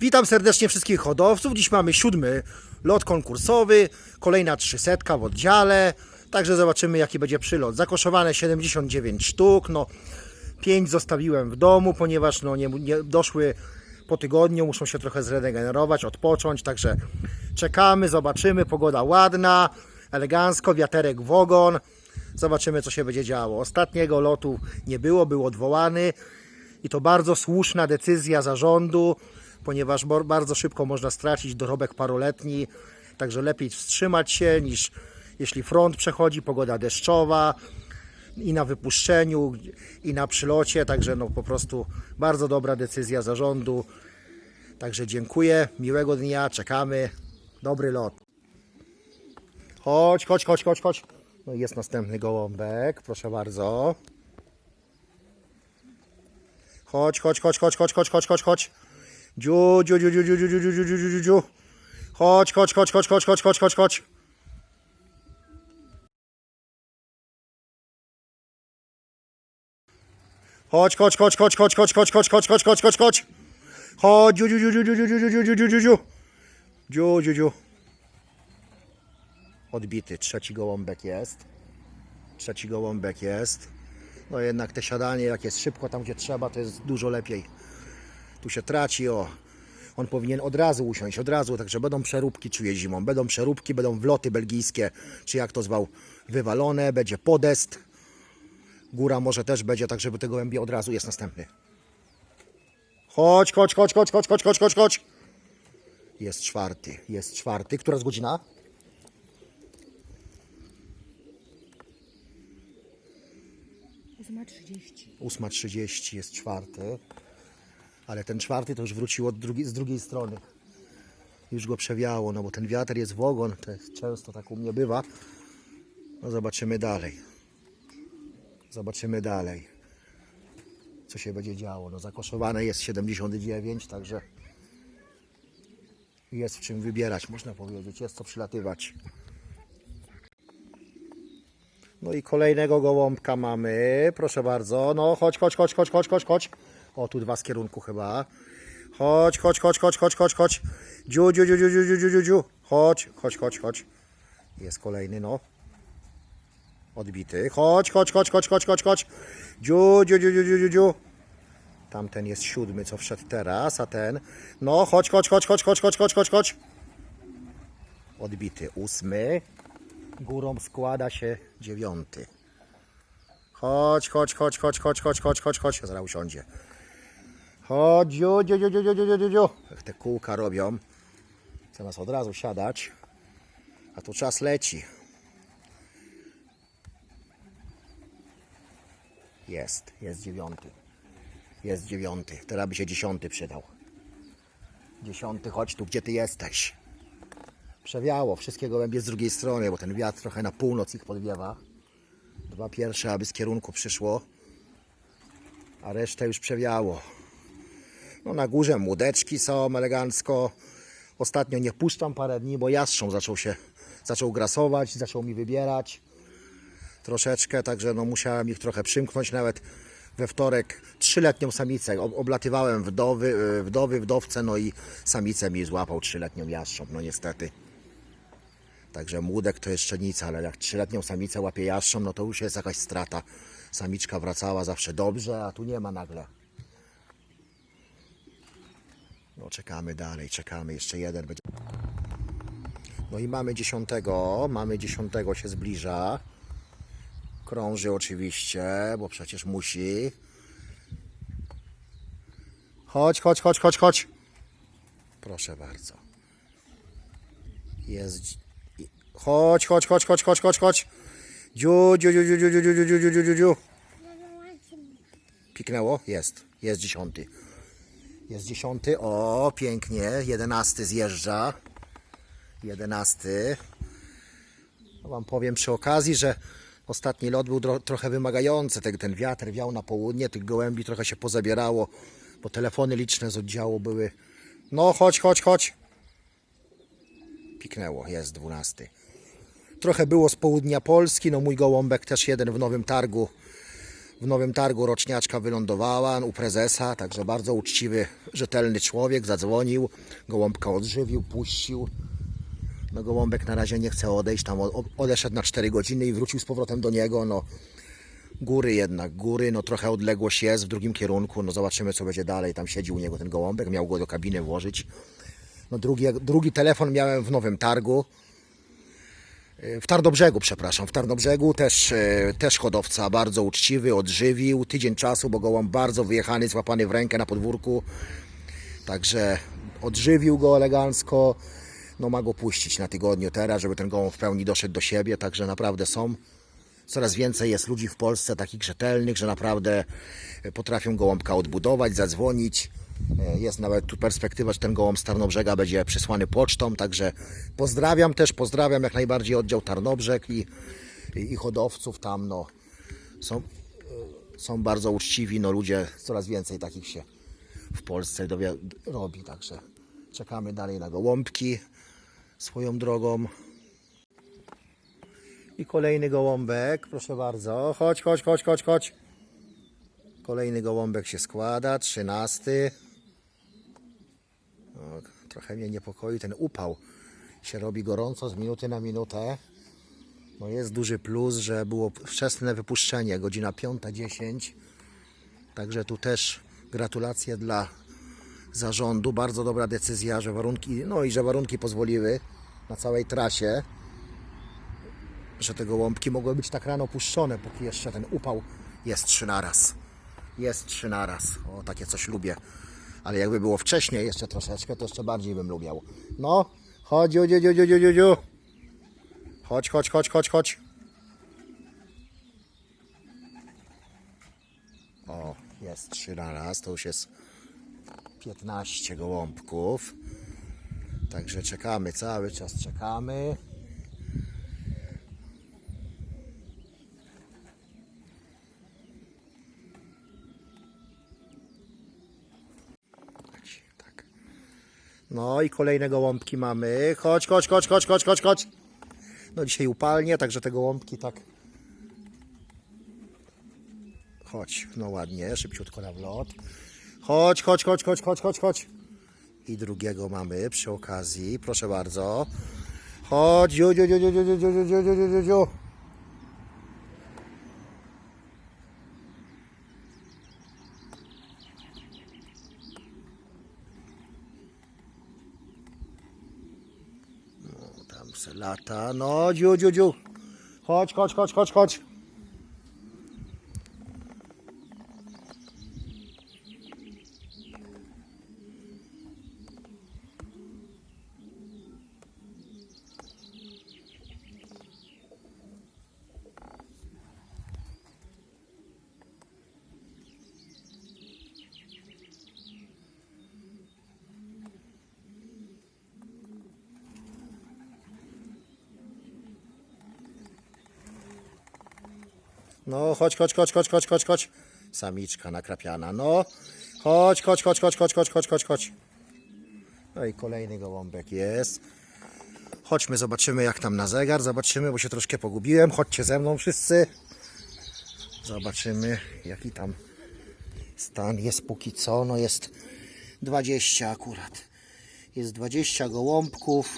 Witam serdecznie wszystkich hodowców. Dziś mamy siódmy lot konkursowy, kolejna 300 w oddziale. Także zobaczymy jaki będzie przylot. Zakoszowane 79 sztuk. No, 5 zostawiłem w domu, ponieważ no, nie, nie doszły po tygodniu, muszą się trochę zregenerować, odpocząć. Także czekamy, zobaczymy. Pogoda ładna, elegancko, wiaterek w ogon. Zobaczymy co się będzie działo. Ostatniego lotu nie było, był odwołany. I to bardzo słuszna decyzja zarządu, ponieważ bardzo szybko można stracić dorobek paroletni. Także lepiej wstrzymać się niż jeśli front przechodzi, pogoda deszczowa i na wypuszczeniu, i na przylocie. Także no po prostu bardzo dobra decyzja zarządu. Także dziękuję, miłego dnia, czekamy. Dobry lot. Chodź, chodź, chodź, chodź, chodź. No jest następny gołąbek, proszę bardzo. Chodź, chodź, chodź, chodź, chodź, chodź, chodź, chodź, chodź. Dziu, dziu, dziu, dziu, dziu, dziu, dziu, dziu, dziu, dziu, dziu, dziu. Chodź, chodź, chodź, chodź, chodź, chodź, chodź, chodź, chodź. Chodź, chodź, chodź, chodź, chodź, chodź, chodź, chodź, chodź, chodź, chodź, chodź, chodź. Chodź, dziu, dziu, dziu, dziu, dziu, dziu, dziu, dziu, dziu. Odbity, trzeci gołąbek jest. Trzeci gołąbek jest. No jednak te siadanie, jak jest szybko tam, gdzie trzeba, to jest dużo lepiej. Tu się traci, o. On powinien od razu usiąść, od razu, także będą przeróbki, czuję zimą. Będą przeróbki, będą wloty belgijskie, czy jak to zwał, wywalone, będzie podest. Góra może też będzie, tak żeby tego gołębie od razu jest następny. Chodź, chodź, chodź, chodź, chodź, chodź, chodź, chodź, chodź. Jest czwarty, jest czwarty. Która jest godzina? Ósma trzydzieści. 8.30 jest czwarty, ale ten czwarty to już wrócił od drugi, z drugiej strony. Już go przewiało, no bo ten wiatr jest w ogon, to jest, często tak u mnie bywa. No zobaczymy dalej. Zobaczymy dalej, co się będzie działo. No zakoszowane jest 79, także jest w czym wybierać, można powiedzieć, jest co przylatywać. No i kolejnego gołąbka mamy. Proszę bardzo. No chodź, chodź, chodź, chodź, chodź, chodź, chodź. O, tu dwa z kierunku chyba. Chodź, chodź, chodź, chodź, chodź, chodź, chodź. Dziu, dziu, dziu, dziu, dziu, dziu, dziu, dziu. Chodź, chodź, chodź, chodź. Jest kolejny, no. Odbity. Chodź, chodź, chodź, chodź, chodź, chodź, chodź. Dziu, dziu, dziu, dziu, dziu, dziu, dziu. Tamten jest siódmy, co wszedł teraz, a ten... No, chodź, chodź, chodź, chodź, chodź, chodź, chodź, chodź, chodź. Odbity ósmy. Górą składa się dziewiąty. Chodź, chodź, chodź, chodź, chodź, chodź, chodź, chodź, chodź. Zaraz usiądzie. Chodź, jo, jo, jo, jo, jo, jo. Jak te kółka robią. Zamiast od razu siadać. A tu czas leci. Jest, jest dziewiąty. Jest dziewiąty. Teraz by się dziesiąty przydał. Dziesiąty, chodź tu, gdzie ty jesteś. Przewiało wszystkie gołębie z drugiej strony, bo ten wiatr trochę na północ ich podwiewa. Dwa pierwsze, aby z kierunku przyszło, a resztę już przewiało. No na górze młodeczki są elegancko. Ostatnio nie puszczam parę dni, bo jastrząb zaczął się, zaczął grasować, zaczął mi wybierać troszeczkę, także no musiałem ich trochę przymknąć, nawet we wtorek trzyletnią samicę, Ob- oblatywałem wdowy, y, wdowy, wdowce, no i samicę mi złapał trzyletnią jastrząb, no niestety. Także młódek to jeszcze nic, ale jak trzyletnią samicę łapie jastrząb, no to już jest jakaś strata. Samiczka wracała zawsze dobrze, a tu nie ma nagle. No czekamy dalej, czekamy, jeszcze jeden będzie. No i mamy dziesiątego, mamy dziesiątego się zbliża. Krąży oczywiście, bo przecież musi. Chodź, chodź, chodź, chodź, chodź. Proszę bardzo. Jest. Chodź, chodź, chodź, chodź, chodź, chodź, chodź. Dziu, dziu, dziu, dziu, dziu, dziu, dziu, dziu, dziu, dziu, dziu. Piknęło? Jest. Jest dziesiąty. Jest dziesiąty. O, pięknie. Jedenasty zjeżdża. Jedenasty. No wam powiem przy okazji, że ostatni lot był trochę wymagający. Ten, ten wiatr wiał na południe, tych gołębi trochę się pozabierało, bo telefony liczne z oddziału były. No chodź, chodź, chodź. Piknęło, jest dwunasty. Trochę było z południa Polski, no mój gołąbek też jeden w Nowym Targu W Nowym Targu roczniaczka wylądowała u prezesa, także bardzo uczciwy, rzetelny człowiek. Zadzwonił, gołąbka odżywił, puścił. No gołąbek na razie nie chce odejść, tam odeszedł na 4 godziny i wrócił z powrotem do niego. No, góry jednak, góry, no trochę odległość jest w drugim kierunku, no zobaczymy co będzie dalej. Tam siedzi u niego ten gołąbek, miał go do kabiny włożyć. No drugi, drugi telefon miałem w Nowym Targu. W Tarnobrzegu, przepraszam, w Tarnobrzegu też, e, też hodowca bardzo uczciwy, odżywił tydzień czasu, bo gołąb bardzo wyjechany, złapany w rękę na podwórku. Także odżywił go elegancko. No ma go puścić na tygodniu teraz, żeby ten gołąb w pełni doszedł do siebie. Także naprawdę są. Coraz więcej jest ludzi w Polsce takich rzetelnych, że naprawdę potrafią gołąbka odbudować, zadzwonić. E, Jest nawet tu perspektywa, że ten gołąb z Tarnobrzega będzie przysłany pocztą, także pozdrawiam też, pozdrawiam jak najbardziej oddział Tarnobrzeg i, i, i hodowców tam, no, są, e, są bardzo uczciwi, no ludzie, coraz więcej takich się w Polsce dowie, robi, także czekamy dalej na gołąbki swoją drogą. I kolejny gołąbek, proszę bardzo. Chodź, chodź, chodź, chodź, chodź. Kolejny gołąbek się składa, trzynasty. Trochę mnie niepokoi ten upał. Się robi gorąco z minuty na minutę. No jest duży plus, że było wczesne wypuszczenie, godzina 5.10. Także tu też gratulacje dla zarządu. Bardzo dobra decyzja, że warunki, no i że warunki pozwoliły na całej trasie że te gołąbki mogły być tak rano puszczone, póki jeszcze ten upał jest trzy naraz. Jest trzy naraz. O, takie coś lubię. Ale jakby było wcześniej jeszcze troszeczkę, to jeszcze bardziej bym lubiał. No, chodź, dziu, dziu, dziu, dziu, dziu. Chodź, chodź, chodź, chodź, chodź. O, jest trzy naraz, to już jest 15 gołąbków. Także czekamy, cały czas czekamy. No i kolejne gołąbki mamy. Chodź, chodź, chodź, chodź, chodź, chodź, chodź. No dzisiaj upalnie, także te gołąbki tak. Chodź, no ładnie, szybciutko na wlot. Chodź, chodź, chodź, chodź, chodź, chodź, chodź. I drugiego mamy przy okazji, proszę bardzo. Chodź, dziu, dziu, dziu, dziu, dziu, dziu, dziu, dziu, dziu, dziu, se lata. No, dziu, dziu, dziu. Chodź, chodź, chodź, chodź, chodź. No, chodź, chodź, chodź, chodź, chodź, chodź, chodź. Samiczka nakrapiana, no. Chodź, chodź, chodź, chodź, chodź, chodź, chodź, chodź, chodź. No i kolejny gołąbek jest. Chodźmy, zobaczymy jak tam na zegar, zobaczymy, bo się troszkę pogubiłem. Chodźcie ze mną wszyscy. Zobaczymy jaki tam stan jest póki co. No jest 20 akurat. Jest 20 gołąbków.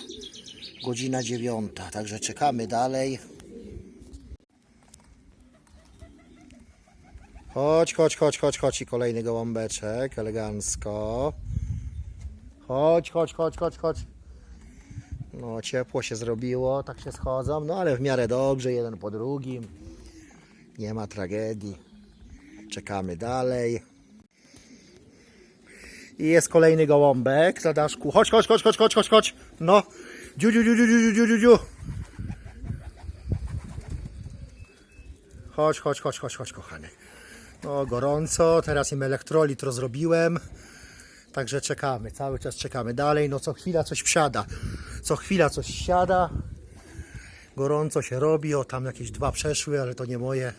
Godzina dziewiąta, także czekamy dalej. Chodź, chodź, chodź, chodź, chodź i kolejny gołąbeczek, elegancko. Chodź, chodź, chodź, chodź, chodź. No, ciepło się zrobiło, tak się schodzą, no ale w miarę dobrze, jeden po drugim. Nie ma tragedii. Czekamy dalej. I jest kolejny gołąbek, Zadaszku. Chodź, chodź, chodź, chodź, chodź, chodź, chodź. No. Dziu, dziu, dziu, dziu, dziu, dziu, dziu, dziu. Chodź, chodź, chodź, chodź, chodź, kochany. No, gorąco, teraz im elektrolit rozrobiłem. Także czekamy, cały czas czekamy dalej. No, co chwila coś wsiada. Co chwila coś siada. Gorąco się robi. O, tam jakieś dwa przeszły, ale to nie moje.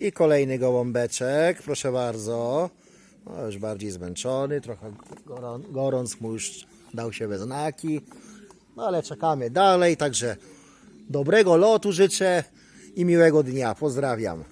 I kolejny gołąbeczek, proszę bardzo. No, już bardziej zmęczony, trochę gorą, gorąc mu już dał się we znaki. No ale czekamy dalej, także dobrego lotu życzę i miłego dnia. Pozdrawiam.